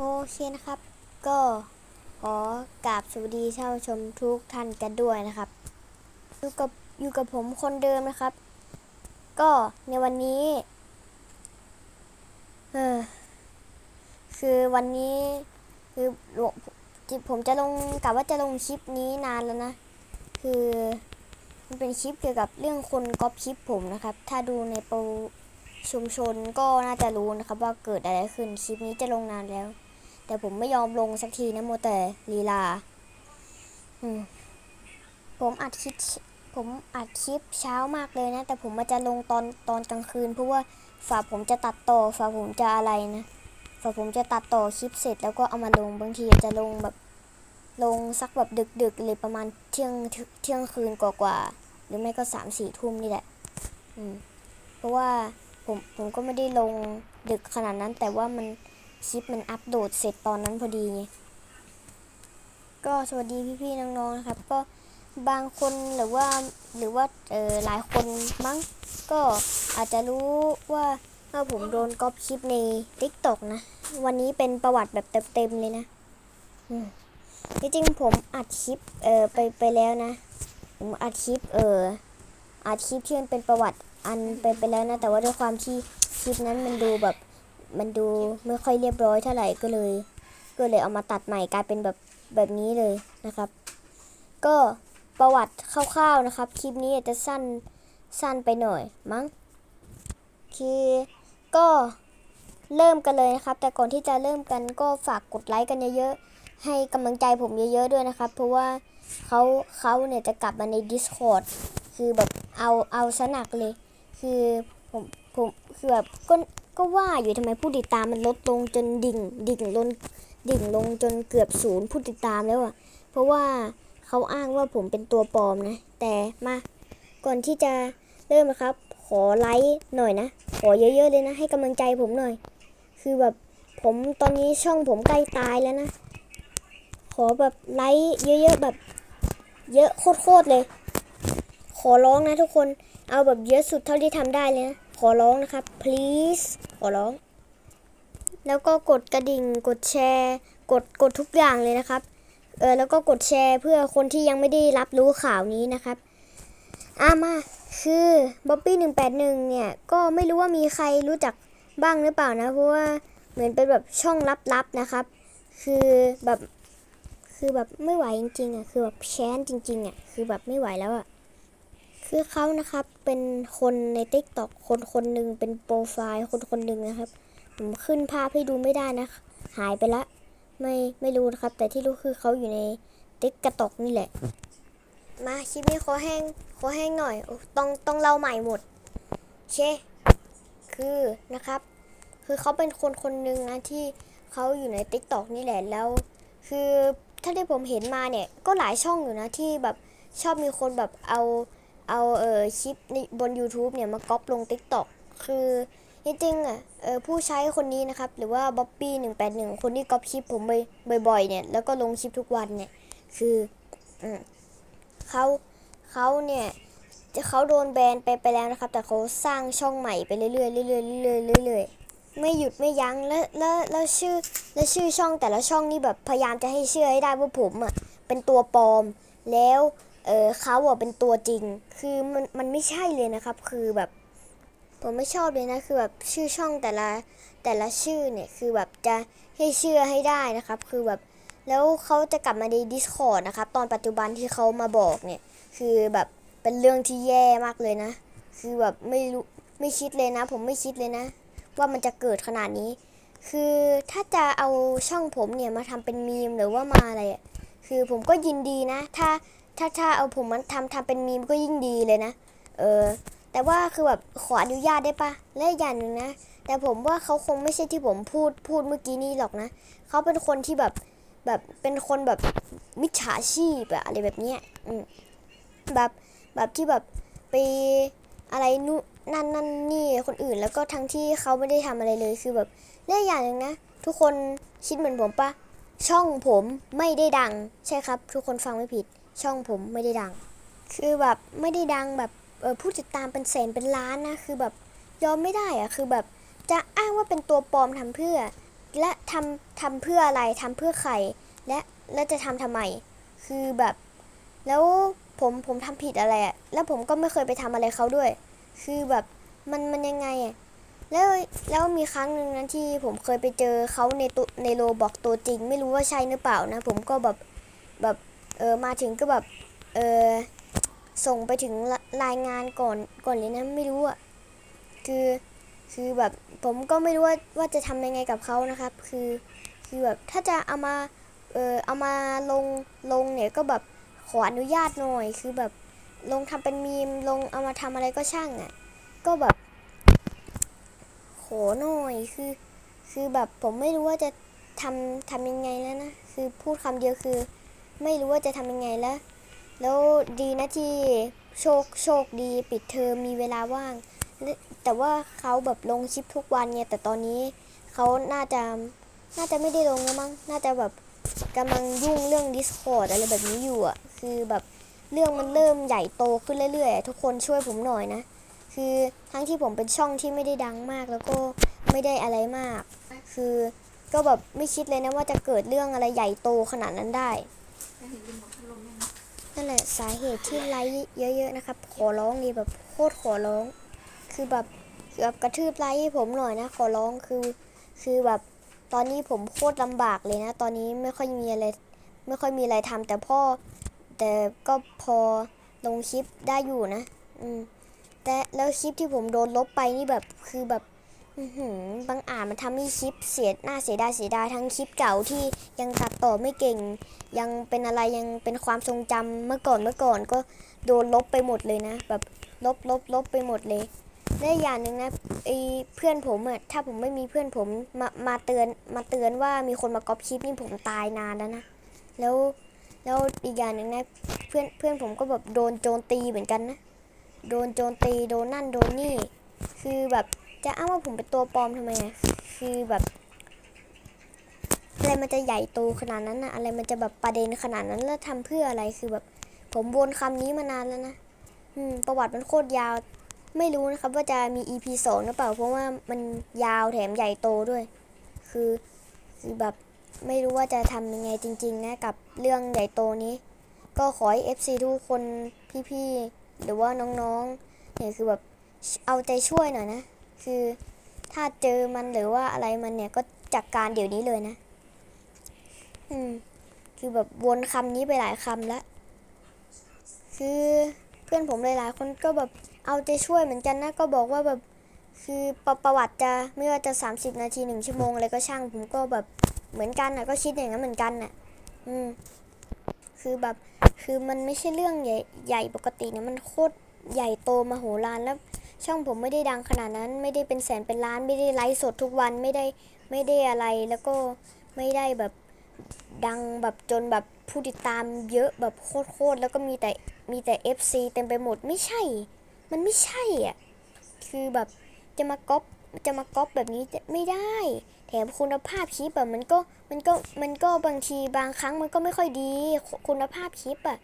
โอเคนะครับ ก็ขอกราบสวัสดีท่านผู้ชมทุกท่านกันด้วยนะครับอยู่กับอยู่กับผมคนเดิมนะครับ ก็ในวันนี้เออคือวันนี้คือจิผมจะลงกะว่าจะลงคลิปนี้นานแล้วนะ คือมันเป็นคลิปเกี่ยวกับเรื่องคนก๊อปคลิปผมนะครับ ถ้าดูในโปรชุมชนก็น่าจะรู้นะครับ ว่าเกิดอะไรขึ้นคลิปนี้จะลงนานแล้ว แต่ผมไม่ยอมลงสักทีนะโมแต่ลีลา อืม ผมอัดคลิปผมอัดคลิปเช้ามากเลยนะ แต่ผมมาจะลงตอนตอนกลางคืน เพราะว่าฝาผมจะตัดต่อฝาผมจะอะไรนะฝาผมจะตัดต่อคลิปเสร็จแล้วก็เอามาลงบางทีจะลงแบบลงสักแบบดึกๆเลยประมาณเที่ยงเที่ยงคืนกว่าๆหรือไม่ก็สามสี่ทุ่มนี่แหละ อืม เพราะว่าผมผมก็ไม่ได้ลงดึกขนาดนั้นแต่ว่ามัน คลิปมันอัปโหลดเสร็จตอนนั้นพอดีไงก็สวัสดีพี่ๆน้องๆนะครับ ก็บางคนหรือว่าหรือว่าเออหลายคนมั้งก็อาจจะรู้ว่าว่าผมโดนก๊อปคลิปใน t ิ k t o k นะ วันนี้เป็นประวัติแบบเต็มๆเลยนะจริงๆผมอัดคลิปเออไปไปแล้วนะ ผมอัดคลิปเอออัดคลิปที่มันเป็นประวัติอันไปไปแล้วนะ แต่ว่าด้วยความที่คลิปนั้นมันดูแบบ มันดูไม่ค่อยเรียบร้อยเท่าไหร่ก็เลย ก็เลยเอามาตัดใหม่กลายเป็นแบบแบบนี้เลยนะครับ ก็ประวัติคร่าวๆนะครับ คลิปนี้อาจจะสั้นสั้นไปหน่อยมั้งคือก็เริ่มกันเลยนะครับ แต่ก่อนที่จะเริ่มกันก็ฝากกดไลค์กันเยอะๆ ให้กำลังใจผมเยอะๆด้วยนะครับ เพราะว่าเขาเขาเนี่ยจะกลับมาใน Discord คือแบบเอาเอาสนักเลย คือผมผมคือแบบก็ ก็ว่าอยู่ทำไมผู้ติดตามมันลดลงจนดิ่ง ดิ่งลงดิ่งลงจนเกือบศูนย์ผู้ติดตามแล้วอะ่ะเพราะว่าเขาอ้างว่าผมเป็นตัวปลอมนะ แต่มา ก่อนที่จะเริ่มนะครับ ขอไลค์หน่อยนะ ขอเยอะๆเลยนะ ให้กำลังใจผมหน่อย คือแบบผมตอนนี้ช่องผมใกล้ตายแล้วนะ ขอแบบไลค์เยอะๆแบบ เยอะโคตรๆเลย ขอร้องนะทุกคน เอาแบบเยอะสุดเท่าที่ทำได้เลยนะ ขอร้องนะครับ please ขอร้อง แล้วก็กดกระดิ่ง กดแชร์ กดกดทุกอย่างเลยนะครับ เออแล้วก็กดแชร์เพื่อคนที่ยังไม่ได้รับรู้ข่าวนี้นะครับอามาคือบ๊อบบี้หนึ่งแปดหนึ่งเนี่ยก็ไม่รู้ว่ามีใครรู้จักบ้างหรือเปล่านะ เพราะว่าเหมือนเป็นแบบช่องลับๆนะครับ คือแบบคือแบบไม่ไหวจริงๆอะคือแบบแค้นจริงๆอะคือแบบไม่ไหวแล้วอะ คือเขานะครับเป็นคนใน t ิ k t o k คนคนหนึ่งเป็นโปรไฟล์คนคนหนึ่งนะครับผมขึ้นภาพให้ดูไม่ได้นะ หายไปละ ไม่ไม่รู้นะครับ แต่ที่รู้คือเขาอยู่ในติ๊กกระตอกนี่แหละ มาคลิปนี้ขอแห้งขอแห้งหน่อยโอ้ต้องต้องเล่าใหม่หมด เช คือนะครับ คือเขาเป็นคนคนหนึ่งนะที่เขาอยู่ในติ๊กตอกนี่แหละแล้ว คือถ้าที่ผมเห็นมาเนี่ยก็หลายช่องอยู่นะที่แบบชอบมีคนแบบเอา เอาเออคลิปบน YouTube เนี่ยมาก๊อปลง TikTok คือจริงๆอะเออผู้ใช้คนนี้นะครับ หรือว่าบ๊อบบี้หนึ่งแปดหนึ่งคนที่ก๊อปคลิปผมบ่อยๆเนี่ยแล้วก็ลงคลิปทุกวันเนี่ย คืออืมเขาเขาเนี่ยจะเขาโดนแบนไปไปแล้วนะครับ แต่เขาสร้างช่องใหม่ไปเรื่อยๆเรื่อยๆเรื่อยๆเรื่อยๆไม่หยุดไม่ยั้งแล้วแล้วแล้วชื่อแล้วชื่อช่องแต่ละช่องนี่แบบพยายามจะให้เชื่อให้ได้ว่าผมอะเป็นตัวปลอมแล้ว เออเขาอะเป็นตัวจริง คือมันมันไม่ใช่เลยนะครับ คือแบบผมไม่ชอบเลยนะคือแบบชื่อช่องแต่ละแต่ละชื่อเนี่ยคือแบบจะให้เชื่อให้ได้นะครับ คือแบบแล้วเขาจะกลับมาใน Discord นะครับ ตอนปัจจุบันที่เขามาบอกเนี่ย คือแบบเป็นเรื่องที่แย่มากเลยนะ คือแบบไม่รู้ไม่คิดเลยนะ ผมไม่คิดเลยนะ ว่ามันจะเกิดขนาดนี้ คือถ้าจะเอาช่องผมเนี่ยมาทำเป็นมีมหรือว่ามาอะไรคือผมก็ยินดีนะ ถ้า ถ้าถ้าเอาผมมันทำทำเป็นมีมก็ยิ่งดีเลยนะ เออ แต่ว่าคือแบบขออนุญาตได้ปะและอย่างหนึ่งนะ แต่ผมว่าเขาคงไม่ใช่ที่ผมพูดพูดเมื่อกี้นี้หรอกนะ เขาเป็นคนที่แบบแบบเป็นคนแบบมิจฉาชีพอะอะไรแบบเนี้ยอืมแบบแบบที่แบบไปอะไรนู่นนั่นนั่นนี่คนอื่นแล้วก็ทั้งที่เขาไม่ได้ทำอะไรเลยคือแบบและอีกอย่างหนึ่งนะ ทุกคนคิดเหมือนผมปะช่องผมไม่ได้ดังใช่ครับ ทุกคนฟังไม่ผิด ช่องผมไม่ได้ดัง คือแบบไม่ได้ดังแบบเออผู้ติดตามเป็นแสนเป็นล้านนะ คือแบบยอมไม่ได้อะคือแบบจะอ้างว่าเป็นตัวปลอมทำเพื่อ และทำทำเพื่ออะไรทำเพื่อใครและและจะทำทำไม คือแบบ แล้วผมผมทำผิดอะไรอะแล้วผมก็ไม่เคยไปทำอะไรเขาด้วย คือแบบมันมันยังไงอะแล้วแล้วมีครั้งหนึ่งนั้นที่ผมเคยไปเจอเขาในตัวในโลบอกตัวจริง ไม่รู้ว่าใช่หรือเปล่านะ ผมก็แบบแบบ เออมาถึงก็แบบเออส่งไปถึงรายงานก่อนก่อนเลยนะไม่รู้อะคือคือแบบผมก็ไม่รู้ว่าว่าจะทำยังไงกับเขานะครับ คือคือแบบถ้าจะเอามาเออเอามาลงลงเนี่ยก็แบบขออนุญาตหน่อย คือแบบลงทำเป็นมีมลงเอามาทำอะไรก็ช่างอะ่ะ ก็แบบขอหน่อยคือ คือแบบผมไม่รู้ว่าจะทำทำยังไงแล้วนะ คือพูดคำเดียวคือ ไม่รู้ว่าจะทำยังไงแล้ว แล้วดีนะที่โชคโชคดีปิดเทอมมีเวลาว่าง แต่ว่าเขาแบบลงคลิปทุกวันเนี่ยแต่ตอนนี้เขาน่าจะน่าจะไม่ได้ลงแล้วมั้งน่าจะแบบกำลังยุ่งเรื่อง Discord อะไรแบบนี้อยู่อะคือแบบเรื่องมันเริ่มใหญ่โตขึ้นเรื่อยๆ ทุกคนช่วยผมหน่อยนะ คือทั้งที่ผมเป็นช่องที่ไม่ได้ดังมากแล้วก็ไม่ได้อะไรมาก คือก็แบบไม่คิดเลยนะว่าจะเกิดเรื่องอะไรใหญ่โตขนาดนั้นได้ นั่นแหละสาเหตุที่ไลค์เยอะๆนะครับ ขอร้องดีแบบโคตรขอร้อง คือแบบคือแบบกระทืบไลค์ให้ผมหน่อยนะ ขอร้องคือ คือแบบตอนนี้ผมโคตรลำบากเลยนะ ตอนนี้ไม่ค่อยมีอะไร ไม่ค่อยมีอะไรทำแต่พ่อ แต่ก็พอลงคลิปได้อยู่นะ อืม แต่แล้วคลิปที่ผมโดนลบไปนี่แบบคือแบบ บางอ่านมันทำให้คลิปเสียหน้าเสียดายเสียดายทั้งคลิปเก่าที่ยังตัดต่อไม่เก่ง ยังเป็นอะไรยังเป็นความทรงจำเมื่อก่อนเมื่อก่อนก็โดนลบไปหมดเลยนะ แบบลบลบลบไปหมดเลยและอีกอย่างหนึ่งนะไอเพื่อนผมอะถ้าผมไม่มีเพื่อนผมมามาเตือนมาเตือนว่ามีคนมาก๊อปคลิปนี่ผมตายนานแล้วนะแล้วแล้วอีกอย่างหนึ่งนะเพื่อนเพื่อนผมก็แบบโดนโจมตีเหมือนกันนะโดนโจมตีโดนนั่นโดนนี่ คือแบบ จะอ้างว่าผมเป็นตัวปลอมทำไมคือแบบอะไรมันจะใหญ่โตขนาดนั้นนะอะไรมันจะแบบประเด็นขนาดนั้นแล้วทำเพื่ออะไรคือแบบ ผมวนคำนี้มานานแล้วนะอืม ประวัติมันโคตรยาว ไม่รู้นะครับ ว่าจะมี EP สองหรือเปล่า เพราะว่ามันยาวแถมใหญ่โตด้วย คือคือแบบไม่รู้ว่าจะทำยังไงจริง ๆ นะ กับเรื่องใหญ่โตนี้ ก็ขอให้ FC ทุกคนพี่ๆหรือว่าน้องๆเนี่ยคือแบบเอาใจช่วยหน่อยนะ คือถ้าเจอมันหรือว่าอะไรมันเนี่ยก็จัดการเดี๋ยวนี้เลยนะ อืม คือแบบวนคำนี้ไปหลายคำแล้ว คือเพื่อนผมหลายๆคนก็แบบเอาใจช่วยเหมือนกันนะก็บอกว่าแบบคือประประวัติจะไม่ว่าจะ 30 นาทีหนึ่งชั่วโมงอะไรก็ช่างผมก็แบบเหมือนกันนะก็คิดอย่างนั้นเหมือนกันน่ะ อืม คือแบบคือมันไม่ใช่เรื่องใหญ่ใหญ่ปกตินะมันโคตรใหญ่โตมโหฬารแล้ว ช่องผมไม่ได้ดังขนาดนั้น ไม่ได้เป็นแสนเป็นล้านไม่ได้ไลฟ์สดทุกวันไม่ได้ไม่ได้อะไรแล้วก็ไม่ได้แบบดังแบบจนแบบผู้ติดตามเยอะแบบโคตรๆแล้วก็มีแต่มีแต่ FC เต็มไปหมดไม่ใช่ มันไม่ใช่อะคือแบบจะมาก๊อปจะมาก๊อปแบบนี้จะไม่ได้ แถมคุณภาพคลิปอะมันก็มันก็มันก็บางทีบางครั้งมันก็ไม่ค่อยดีคุณภาพคลิปอะ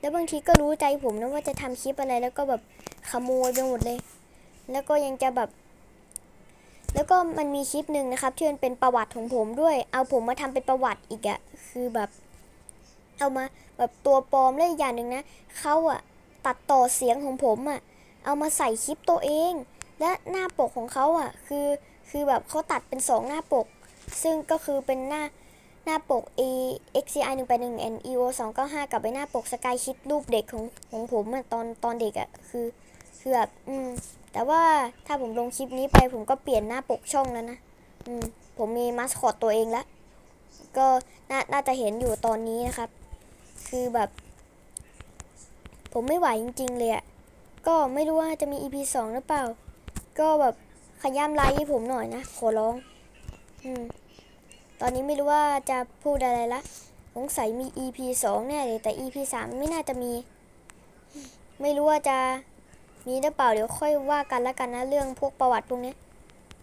แล้วบางทีก็รู้ใจผมนะว่าจะทำคลิปอะไรแล้วก็แบบขโมยไปหมดเลย แล้วก็ยังจะแบบ แล้วก็มันมีคลิปหนึ่งนะครับที่มันเป็นประวัติของผมด้วย เอาผมมาทำเป็นประวัติอีกอะคือแบบ เอามาแบบตัวปลอมและอีกอย่างหนึ่งนะเขาอะตัดต่อเสียงของผมอะเอามาใส่คลิปตัวเอง และหน้าปกของเขาอะคือคือแบบเขาตัดเป็นสองหน้าปก ซึ่งก็คือเป็นหน้าหน้าปก A XCI 1 8 1 N EO 2 9 5กับไปหน้าปกสกายคิดรูปเด็กของของผมอะตอนตอนเด็กอะคือคือแบบอืม แต่ว่าถ้าผมลงคลิปนี้ไปผมก็เปลี่ยนหน้าปกช่องแล้วนะ อืม ผมมีมาสคอตตัวเองแล้วก็น่าน่าจะเห็นอยู่ตอนนี้นะครับ คือแบบ ผมไม่ไหวจริง ๆ เลยอะก็ไม่รู้ว่าจะมี EP สองหรือเปล่า ก็แบบขย้ำไลค์ให้ผมหน่อยนะ ขอร้อง อืม ตอนนี้ไม่รู้ว่าจะพูดอะไรละ สงสัยมี EP สองแน่เลย แต่ EP สามไม่น่าจะมี ไม่รู้ว่าจะ มีหรือเปล่าเดี๋ยวค่อยว่ากันแล้วกันนะเรื่องพวกประวัติพวกนี้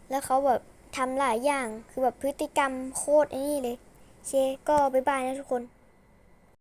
แล้วเขาแบบทำหลายอย่างคือแบบพฤติกรรมโคตรไอ้นี่เลย เชก็บ๊ายบายนะทุกคน